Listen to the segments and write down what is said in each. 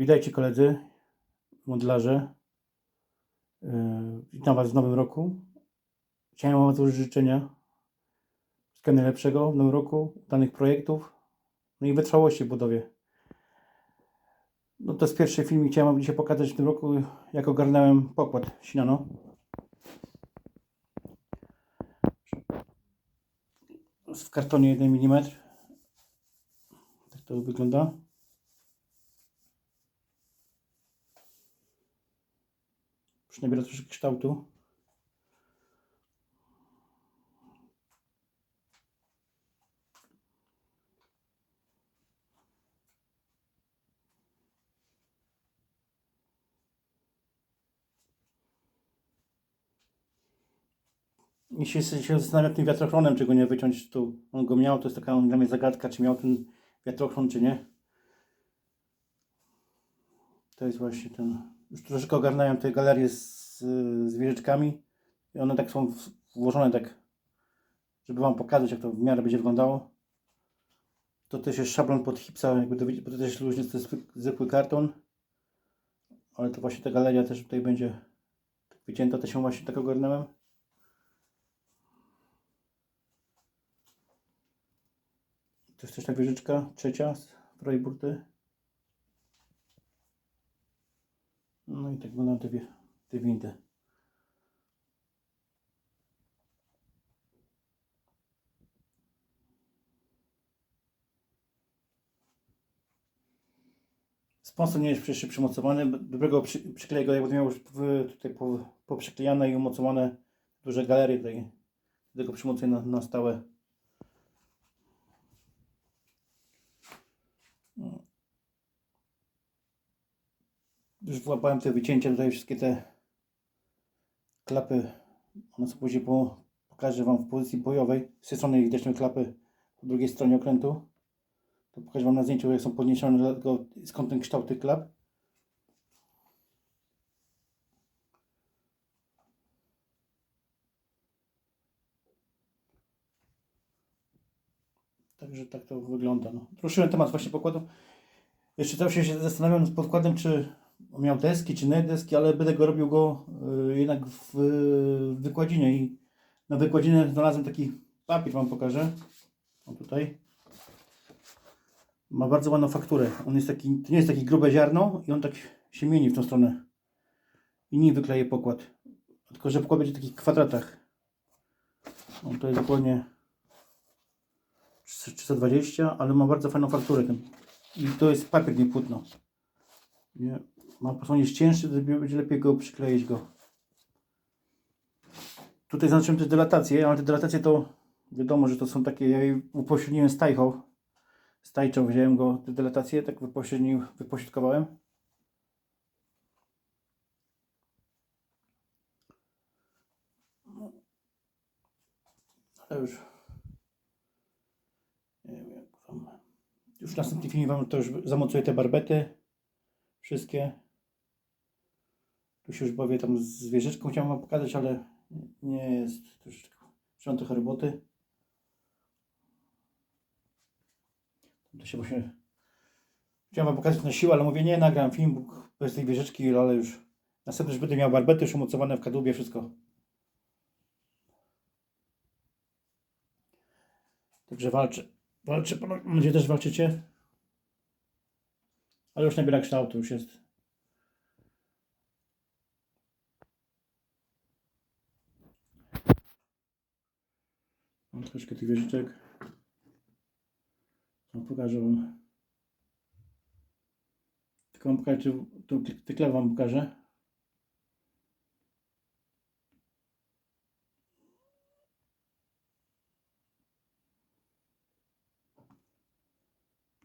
Witajcie koledzy, modlarze. Yy, Witam Was w nowym roku. Chciałem Wam złożyć życzenia. Wszystkiego najlepszego w nowym roku, danych projektów, no i wytrwałości w budowie. No to jest pierwszy film i chciałem Wam dzisiaj pokazać w tym roku, jak ogarnąłem pokład Sinano. W kartonie 1 mm. Tak to wygląda. Już nabiera troszkę kształtu. Jeśli się zastanawiam tym wiatrochronem, czy go nie wyciąć tu. On go miał, to jest taka dla mnie zagadka, czy miał ten wiatrochron, czy nie. To jest właśnie ten. Już troszeczkę ogarnąłem te galerie z, z wieżyczkami. I one tak są włożone tak, żeby Wam pokazać, jak to w miarę będzie wyglądało. To też jest szablon pod hipsa, jakby to widzieć, to też luźny, to jest zwykły- karton. Ale to właśnie ta galeria też tutaj będzie tak wycięta, to się właśnie tak ogarnąłem. To jest też ta wieżyczka, trzecia z burty. No i tak wyglądają te, te windy. Sponsor nie jest przecież przymocowany. Dobrego przy, przykleję go, jakby miał już tutaj po, poprzyklejane i umocowane duże galerie tutaj. Tego przymocuję na, na stałe. Już włapałem te wycięcia, tutaj wszystkie te klapy. One są później po, pokażę Wam w pozycji bojowej. Z tej strony widać te klapy, po drugiej stronie okrętu. To pokażę Wam na zdjęciu, jak są podniesione, dlatego skąd ten kształt tych klap. Także tak to wygląda. No. Ruszyłem temat właśnie pokładu. Jeszcze zawsze się zastanawiam nad podkładem, czy miał deski, czy nie deski, ale będę go robił go y, jednak w, wykładzinie i na wykładzinę znalazłem taki papier, wam pokażę. O tutaj. Ma bardzo ładną fakturę. On jest taki, to nie jest taki grube ziarno i on tak się mieni w tą stronę. I nie wykleję pokład. Tylko, że pokład będzie w takich kwadratach. On to jest dokładnie 320, ale ma bardzo fajną fakturę. Ten. I to jest papier, nie płótno. Nie. Ma po prostu on jest cięższy, to będzie lepiej go przykleić go. Tutaj zaznaczyłem też delatację, ale te delatacje to wiadomo, że to są takie, ja je upośredniłem z tajchą. Z tajczą wziąłem go, te delatacje, tak wypośrednił, wypośrodkowałem. No. Ale już nie wiem jak wam już w następnym filmie Wam to już zamocuję te barbety. Wszystkie. Się już bawię tam z wieżyczką, chciałem Wam pokazać, ale nie jest troszeczkę. Trzymam trochę roboty. To się właśnie... Chciałem Wam pokazać na siłę, ale mówię, nie, nagram film bez tej wieżyczki, ale już następny już będę miał barbety już umocowane w kadłubie, wszystko. Także walczę. Walczę. Mam nadzieję, też walczycie. Ale już nabiera kształtu, już jest. Mam troszkę tych wieżyczek. No, pokażę wam. Tylko wam pokażę, czy tu tykle wam pokażę.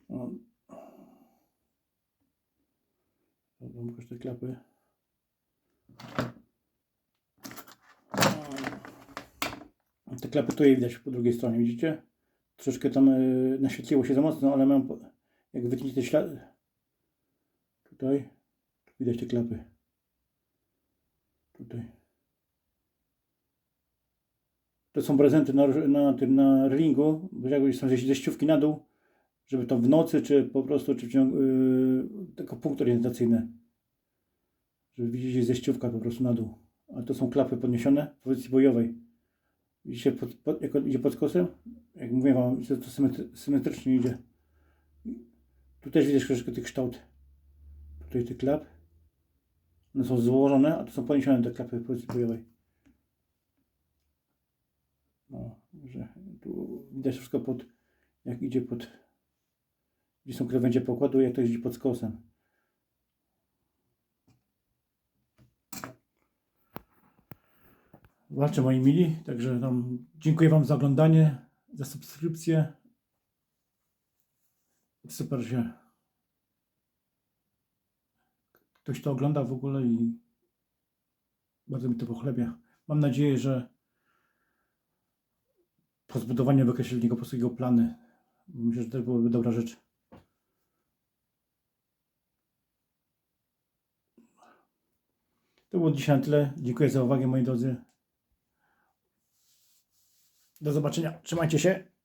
Wam pokażę te klapy. Klapy tutaj widać po drugiej stronie, widzicie? Troszkę tam y, naświetliło się za mocno, ale mam, jak wytniecie te ślady, tutaj, tu widać te klapy. Tutaj. To są prezenty na, na tym, na relingu, bo jakby są ze ściówki na dół, żeby to w nocy, czy po prostu, czy w ciągu, yy, tylko punkt orientacyjny. Żeby widzieć jest zejściówka po prostu na dół. A to są klapy podniesione w pozycji bojowej. Widzicie, pod, pod, jak idzie pod skosem? Jak mówię wam, że to symetry, symetrycznie idzie. Tu też widać troszeczkę tych kształt. Tutaj tych klap. One są złożone, a to są poniesione te klapy pozycji bojowej. No, że tu widać wszystko pod, jak idzie pod, gdzie są krawędzie pokładu, jak to idzie pod skosem. Walczę moi mili, także tam dziękuję Wam za oglądanie, za subskrypcję. Super, że ktoś to ogląda w ogóle i bardzo mi to pochlebia. Mam nadzieję, że po zbudowaniu wykreślili jego plany. Myślę, że to byłaby dobra rzecz. To było dzisiaj na tyle. Dziękuję za uwagę moi drodzy. Do zobaczenia. Trzymajcie się.